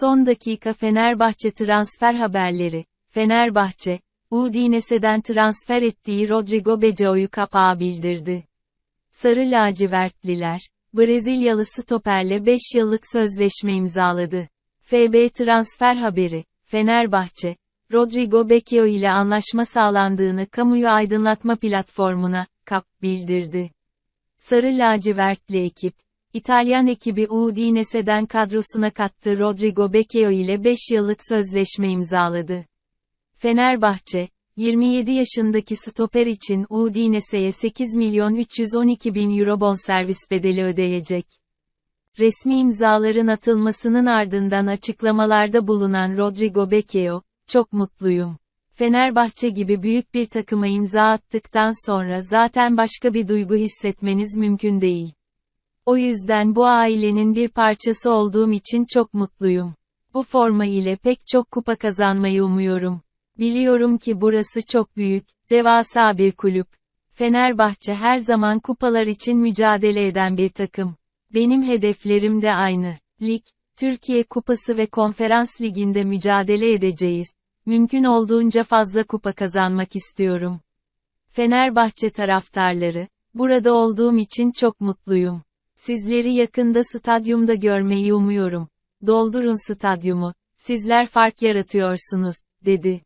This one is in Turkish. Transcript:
Son dakika Fenerbahçe transfer haberleri. Fenerbahçe, Udinese'den transfer ettiği Rodrigo Becao'yu kapağa bildirdi. Sarı lacivertliler, Brezilyalı stoperle 5 yıllık sözleşme imzaladı. FB transfer haberi, Fenerbahçe, Rodrigo Becao ile anlaşma sağlandığını kamuyu aydınlatma platformuna, KAP, bildirdi. Sarı lacivertli ekip, İtalyan ekibi Udinese'den kadrosuna kattığı Rodrigo Becao ile 5 yıllık sözleşme imzaladı. Fenerbahçe, 27 yaşındaki stoper için Udinese'ye 8 milyon 312 bin euro bonservis bedeli ödeyecek. Resmi imzaların atılmasının ardından açıklamalarda bulunan Rodrigo Becao, çok mutluyum. Fenerbahçe gibi büyük bir takıma imza attıktan sonra zaten başka bir duygu hissetmeniz mümkün değil. O yüzden bu ailenin bir parçası olduğum için çok mutluyum. Bu forma ile pek çok kupa kazanmayı umuyorum. Biliyorum ki burası çok büyük, devasa bir kulüp. Fenerbahçe her zaman kupalar için mücadele eden bir takım. Benim hedeflerim de aynı. Lig, Türkiye Kupası ve Konferans Ligi'nde mücadele edeceğiz. Mümkün olduğunca fazla kupa kazanmak istiyorum. Fenerbahçe taraftarları, burada olduğum için çok mutluyum. Sizleri yakında stadyumda görmeyi umuyorum. Doldurun stadyumu. Sizler fark yaratıyorsunuz, dedi.